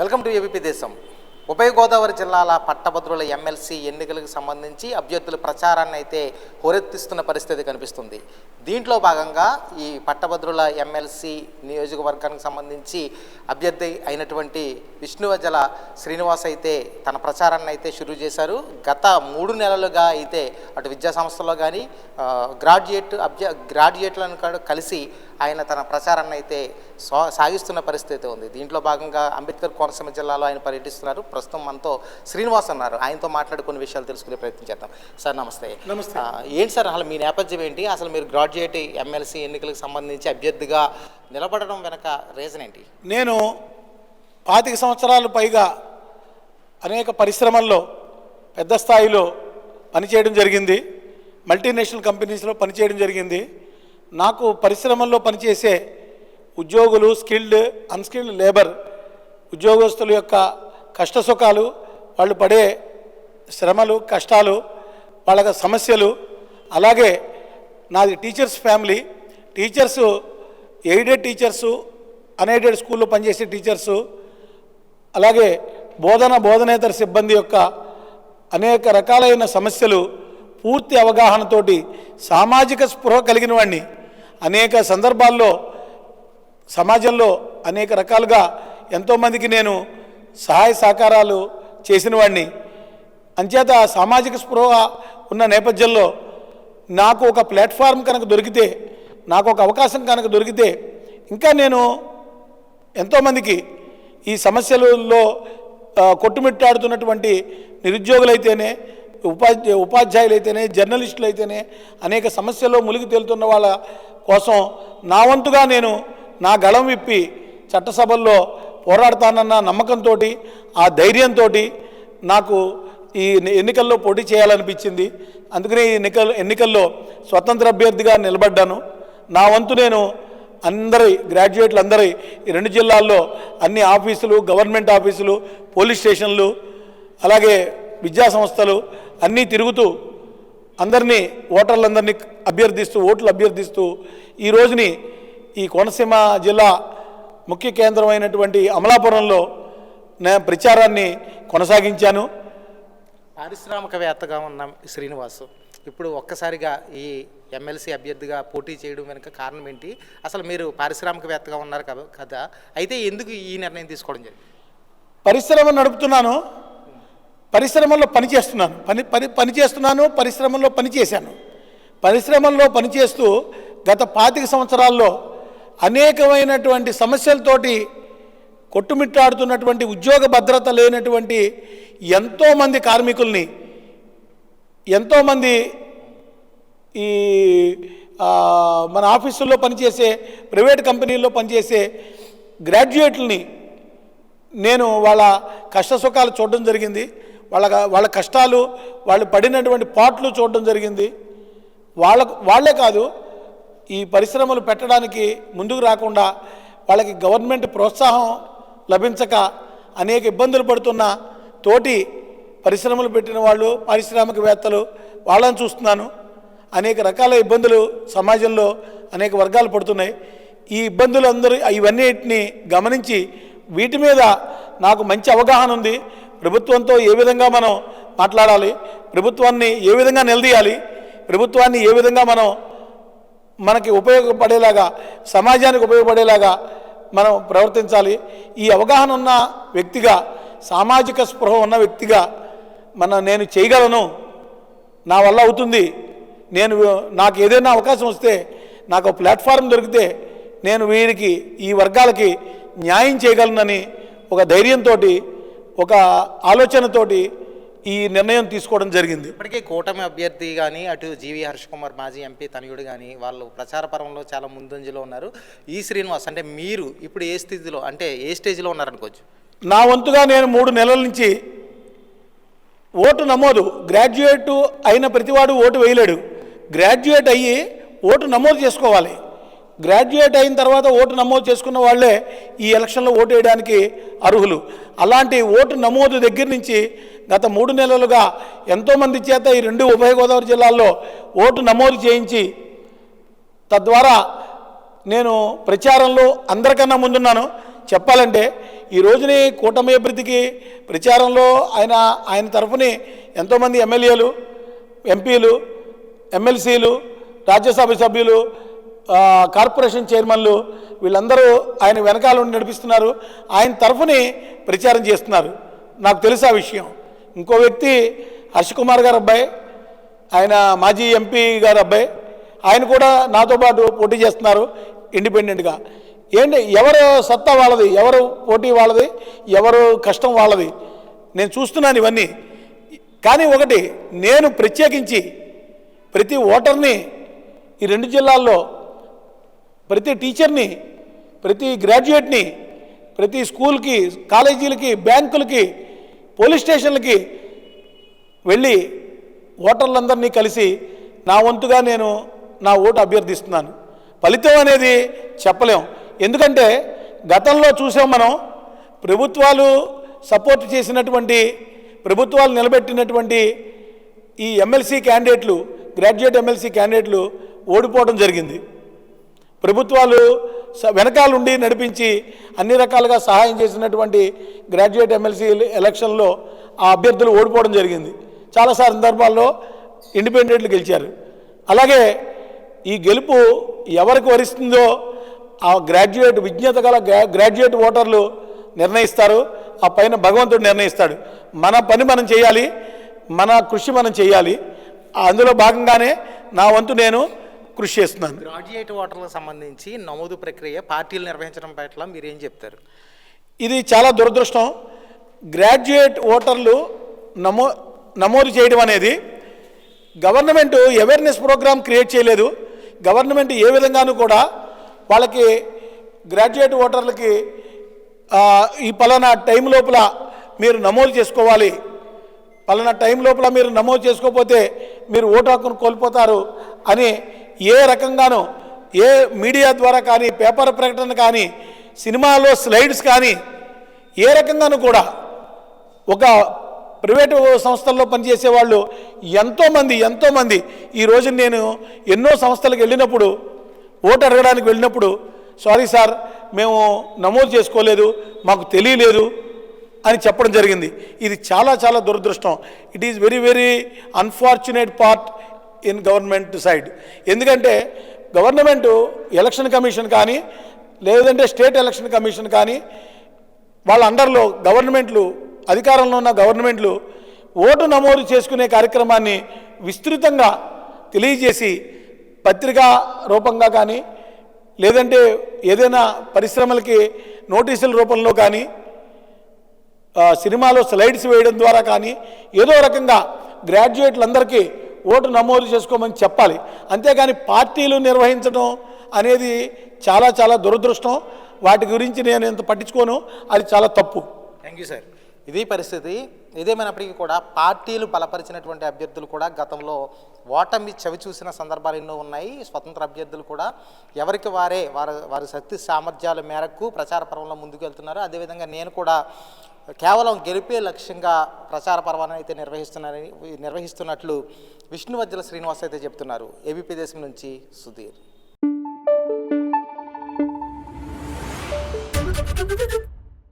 Welcome to ABP దేశం. ఉభయ గోదావరి జిల్లాల పట్టభద్రుల ఎమ్మెల్సీ ఎన్నికలకు సంబంధించి అభ్యర్థుల ప్రచారాన్ని అయితే హోరెత్తిస్తున్న పరిస్థితి కనిపిస్తుంది. దీంట్లో భాగంగా ఈ పట్టభద్రుల ఎమ్మెల్సీ నియోజకవర్గానికి సంబంధించి అభ్యర్థి అయినటువంటి విష్ణువజల శ్రీనివాస్ అయితే తన ప్రచారాన్ని అయితే షురూ చేశారు. గత మూడు నెలలుగా అయితే అటు విద్యా సంస్థలో కానీ గ్రాడ్యుయేట్ అభ్య గ్రాడ్యుయేట్లను కలిసి ఆయన తన ప్రచారాన్ని అయితే సాగిస్తున్న పరిస్థితి ఉంది. దీంట్లో భాగంగా అంబేద్కర్ కోనసీమ జిల్లాలో ఆయన పర్యటిస్తున్నారు. ప్రస్తుతం మనతో శ్రీనివాస్ ఉన్నారు. ఆయనతో మాట్లాడి కొన్ని విషయాలు తెలుసుకునే ప్రయత్నం చేద్దాం. సార్ నమస్తే. నమస్తే. ఏంటి సార్ అసలు మీ నేపథ్యం ఏంటి? అసలు మీరు గ్రాడ్యుయేట్ ఎమ్మెల్సీ ఎన్నికలకు సంబంధించి అభ్యర్థిగా నిలబడడం వెనక రీజన్ ఏంటి? నేను పాతిక సంవత్సరాలు పైగా అనేక పరిశ్రమల్లో పెద్ద స్థాయిలో పనిచేయడం జరిగింది. మల్టీనేషనల్ కంపెనీస్లో పనిచేయడం జరిగింది. నాకు పరిశ్రమల్లో పనిచేసే ఉద్యోగులు స్కిల్డ్ అన్స్కిల్డ్ లేబర్ ఉద్యోగస్తుల యొక్క కష్ట సుఖాలు వాళ్ళు పడే శ్రమలు కష్టాలు వాళ్ళ సమస్యలు అలాగే నాది teachers family teachers aided teachers unaided స్కూల్లో పనిచేసే టీచర్సు అలాగే బోధన బోధనేతర సిబ్బంది యొక్క అనేక రకాలైన సమస్యలు పూర్తి అవగాహనతోటి సామాజిక స్పృహ కలిగిన వాడిని అనేక సందర్భాల్లో సమాజంలో అనేక రకాలుగా ఎంతోమందికి నేను సహాయ సహకారాలు చేసిన వాడిని అంచేత సామాజిక స్పృహ ఉన్న నేపథ్యంలో నాకు ఒక ప్లాట్ఫామ్ కనుక దొరికితే నాకు ఒక అవకాశం కనుక దొరికితే ఇంకా నేను ఎంతోమందికి ఈ సమస్యలలో కొట్టుమిట్టాడుతున్నటువంటి నిరుద్యోగులైతేనే ఉపాధ్యాయ ఉపాధ్యాయులైతేనే జర్నలిస్టులు అయితేనే అనేక సమస్యల్లో మునిగి తేలుతున్న వాళ్ళ కోసం నా వంతుగా నేను నా గళం విప్పి చట్టసభల్లో పోరాడతానన్న నమ్మకంతో ఆ ధైర్యంతో నాకు ఈ ఎన్నికల్లో పోటీ చేయాలనిపించింది. అందుకని ఈ ఎన్నికల్లో ఎన్నికల్లో స్వతంత్ర అభ్యర్థిగా నిలబడ్డాను. నా వంతు నేను అందరి గ్రాడ్యుయేట్లు అందరి ఈ రెండు జిల్లాల్లో అన్ని ఆఫీసులు గవర్నమెంట్ ఆఫీసులు పోలీస్ స్టేషన్లు అలాగే విద్యా సంస్థలు అన్నీ తిరుగుతూ అందరినీ ఓటర్లందరినీ అభ్యర్థిస్తూ ఓట్లు అభ్యర్థిస్తూ ఈ రోజుని ఈ కోనసీమ జిల్లా ముఖ్య కేంద్రమైనటువంటి అమలాపురంలో నేను ప్రచారాన్ని కొనసాగించాను. పారిశ్రామికవేత్తగా ఉన్న శ్రీనివాస్ ఇప్పుడు ఒక్కసారిగా ఈ ఎమ్మెల్సీ అభ్యర్థిగా పోటీ చేయడం వెనుక కారణం ఏంటి? అసలు మీరు పారిశ్రామికవేత్తగా ఉన్నారు కదా కదా? అయితే ఎందుకు ఈ నిర్ణయం తీసుకోవడం జరిగింది? పరిశ్రమ నడుపుతున్నాను. పరిశ్రమల్లో పనిచేస్తున్నాను పని పని పనిచేస్తున్నాను పరిశ్రమల్లో పని చేశాను. పరిశ్రమల్లో పనిచేస్తూ గత పాతిక సంవత్సరాల్లో అనేకమైనటువంటి సమస్యలతోటి కొట్టుమిట్టాడుతున్నటువంటి ఉద్యోగ భద్రత లేనటువంటి ఎంతోమంది కార్మికుల్ని ఎంతోమంది ఈ మన ఆఫీసుల్లో పనిచేసే ప్రైవేట్ కంపెనీల్లో పనిచేసే గ్రాడ్యుయేట్లని నేను వాళ్ళ కష్ట సుఖాలు చూడడం జరిగింది. వాళ్ళ వాళ్ళ కష్టాలు వాళ్ళు పడినటువంటి పాట్లు చూడడం జరిగింది. వాళ్ళ వాళ్ళే కాదు ఈ పరిశ్రమలు పెట్టడానికి ముందుకు రాకుండా వాళ్ళకి గవర్నమెంట్ ప్రోత్సాహం లభించక అనేక ఇబ్బందులు పడుతున్న తోటి పరిశ్రమలు పెట్టిన వాళ్ళు పారిశ్రామికవేత్తలు వాళ్ళని చూస్తున్నాను. అనేక రకాల ఇబ్బందులు సమాజంలో అనేక వర్గాలు పడుతున్నాయి. ఈ ఇబ్బందులు అందరూ ఇవన్నిటిని గమనించి వీటి మీద నాకు మంచి అవగాహన ఉంది. ప్రభుత్వంతో ఏ విధంగా మనం మాట్లాడాలి? ప్రభుత్వాన్ని ఏ విధంగా నిలదీయాలి? ప్రభుత్వాన్ని ఏ విధంగా మనం మనకి ఉపయోగపడేలాగా సమాజానికి ఉపయోగపడేలాగా మనం ప్రవర్తించాలి? ఈ అవగాహన ఉన్న వ్యక్తిగా సామాజిక స్పృహ ఉన్న వ్యక్తిగా మన నేను చేయగలను? నా వల్ల అవుతుంది. నేను నాకు ఏదైనా అవకాశం వస్తే నాకు ప్లాట్ఫారం దొరికితే నేను వీరికి ఈ వర్గాలకి న్యాయం చేయగలనని ఒక ధైర్యంతో ఒక ఆలోచనతోటి ఈ నిర్ణయం తీసుకోవడం జరిగింది. ఇప్పటికే కూటమి అభ్యర్థి కానీ అటు జీవి హర్ష కుమార్ మాజీ ఎంపీ తనయుడు కానీ వాళ్ళు ప్రచార పరంలో చాలా ముందంజలో ఉన్నారు. ఈ శ్రీనివాస్ అంటే మీరు ఇప్పుడు ఏ స్థితిలో అంటే ఏ స్టేజ్లో ఉన్నారనుకోవచ్చు నా వంతుగా నేను మూడు నెలల నుంచి ఓటు నమోదు గ్రాడ్యుయేట్ అయిన ప్రతివాడు ఓటు వేయలేడు. గ్రాడ్యుయేట్ అయ్యి ఓటు నమోదు చేసుకోవాలి. గ్రాడ్యుయేట్ అయిన తర్వాత ఓటు నమోదు చేసుకున్న వాళ్ళే ఈ ఎలక్షన్లో ఓటు వేయడానికి అర్హులు. అలాంటి ఓటు నమోదు దగ్గర నుంచి గత మూడు నెలలుగా ఎంతోమంది చేత ఈ రెండు ఉభయ గోదావరి జిల్లాల్లో ఓటు నమోదు చేయించి తద్వారా నేను ప్రచారంలో అందరికన్నా ముందున్నాను. చెప్పాలంటే ఈ రోజుని కూటమి అభివృద్ధికి ప్రచారంలో ఆయన ఆయన తరఫుని ఎంతోమంది ఎమ్మెల్యేలు ఎంపీలు ఎమ్మెల్సీలు రాజ్యసభ సభ్యులు కార్పొరేషన్ చైర్మన్లు వీళ్ళందరూ ఆయన వెనకాల ఉండి నడిపిస్తున్నారు. ఆయన తరఫుని ప్రచారం చేస్తున్నారు. నాకు తెలుసు ఆ విషయం. ఇంకో వ్యక్తి హర్ష కుమార్ గారు అబ్బాయి ఆయన మాజీ ఎంపీ గారు అబ్బాయి ఆయన కూడా నాతో పాటు పోటీ చేస్తున్నారు ఇండిపెండెంట్గా. ఏంటి ఎవరు సత్తా వాళ్ళది? ఎవరు పోటీ వాళ్ళది? ఎవరు కష్టం వాళ్ళది? నేను చూస్తున్నాను ఇవన్నీ. కానీ ఒకటి నేను ప్రత్యేకించి ప్రతి ఓటర్ని ఈ రెండు జిల్లాల్లో ప్రతి టీచర్ని ప్రతి గ్రాడ్యుయేట్ని ప్రతి స్కూల్కి కాలేజీలకి బ్యాంకులకి పోలీస్ స్టేషన్లకి వెళ్ళి ఓటర్లందరినీ కలిసి నా వంతుగా నేను నా ఓటు అభ్యర్థిస్తున్నాను. ఫలితం అనేది చెప్పలేం. ఎందుకంటే గతంలో చూసాం మనం ప్రభుత్వాలు సపోర్ట్ చేసినటువంటి ప్రభుత్వాలు నిలబెట్టినటువంటి ఈ ఎమ్మెల్సీ క్యాండిడేట్లు గ్రాడ్యుయేట్ ఎమ్మెల్సీ క్యాండిడేట్లు ఓడిపోవడం జరిగింది. ప్రభుత్వాలు స- వెనకాలండి నడిపించి అన్ని రకాలుగా సహాయం చేసినటువంటి గ్రాడ్యుయేట్ ఎమ్మెల్సీ ఎలక్షన్లో ఆ అభ్యర్థులు ఓడిపోవడం జరిగింది. చాలా సందర్భాల్లో ఇండిపెండెంట్లు గెలిచారు. అలాగే ఈ గెలుపు ఎవరికి వరిస్తుందో ఆ గ్రాడ్యుయేట్ విజ్ఞత గల గ్రాడ్యుయేట్ ఓటర్లు నిర్ణయిస్తారు. ఆ పైన భగవంతుడు నిర్ణయిస్తాడు. మన పని మనం చేయాలి మన కృషి మనం చేయాలి. అందులో భాగంగానే నా వంతు నేను కృషి చేస్తున్నాను. గ్రాడ్యుయేట్ ఓటర్లకు సంబంధించి నమోదు ప్రక్రియ పార్టీలు నిర్వహించడం పట్ల మీరు ఏం చెప్తారు? ఇది చాలా దురదృష్టం. గ్రాడ్యుయేట్ ఓటర్లు నమో నమోదు చేయడం అనేది గవర్నమెంట్ అవేర్నెస్ ప్రోగ్రామ్ క్రియేట్ చేయలేదు. గవర్నమెంట్ ఏ విధంగానూ కూడా వాళ్ళకి గ్రాడ్యుయేట్ ఓటర్లకి ఈ పలానా టైం లోపల మీరు నమోదు చేసుకోవాలి. పలానా టైం లోపల మీరు నమోదు చేసుకోకపోతే మీరు ఓటు హక్కును కోల్పోతారు అని ఏ రకంగానూ ఏ మీడియా ద్వారా కానీ పేపర్ ప్రకటన కానీ సినిమాలో స్లైడ్స్ కానీ ఏ రకంగానూ కూడా ఒక ప్రైవేటు సంస్థల్లో పనిచేసే వాళ్ళు ఎంతోమంది ఎంతోమంది. ఈ రోజు నేను ఎన్నో సంస్థలకు వెళ్ళినప్పుడు ఓటు అడగడానికి వెళ్ళినప్పుడు సారీ సార్ మేము నమోదు చేసుకోలేదు మాకు తెలియలేదు అని చెప్పడం జరిగింది. ఇది చాలా చాలా దురదృష్టం. It is very very unfortunate part in government side ఎందుకంటే గవర్నమెంట్ ఎలక్షన్ కమిషన్ కానీ లేదంటే స్టేట్ ఎలక్షన్ కమిషన్ కానీ వాళ్ళ అండర్లో గవర్నమెంట్లు అధికారంలో ఉన్న గవర్నమెంట్లు ఓటు నమోదు చేసుకునే కార్యక్రమాన్ని విస్తృతంగా తెలియజేసి పత్రికా రూపంగా కానీ లేదంటే ఏదైనా పరిశ్రమలకి నోటీసుల రూపంలో కానీ సినిమాలో స్లైడ్స్ వేయడం ద్వారా కానీ ఏదో రకంగా గ్రాడ్యుయేట్లందరికీ ఓటు నమోదు చేసుకోమని చెప్పాలి. అంతేగాని పార్టీలు నిర్వహించడం అనేది చాలా చాలా దురదృష్టం. వాటి గురించి నేను ఎంత పట్టించుకోను. అది చాలా తప్పు. థ్యాంక్ యూ సార్ ఇది పరిస్థితి. ఇదేమైనప్పటికీ కూడా పార్టీలు బలపరిచినటువంటి అభ్యర్థులు కూడా గతంలో ఓటమి చవి చూసిన సందర్భాలు ఎన్నో ఉన్నాయి. స్వతంత్ర అభ్యర్థులు కూడా ఎవరికి వారే వారి వారి శక్తి సామర్థ్యాల మేరకు ప్రచార పర్వంలో ముందుకు వెళ్తున్నారు. అదేవిధంగా నేను కూడా కేవలం గెలిపే లక్ష్యంగా ప్రచార పర్వాన్ని అయితే నిర్వహిస్తున్నారని నిర్వహిస్తున్నట్లు విష్ణువజ్జల శ్రీనివాస్ అయితే చెప్తున్నారు ఏబీపీ దేశం నుంచి సుధీర్.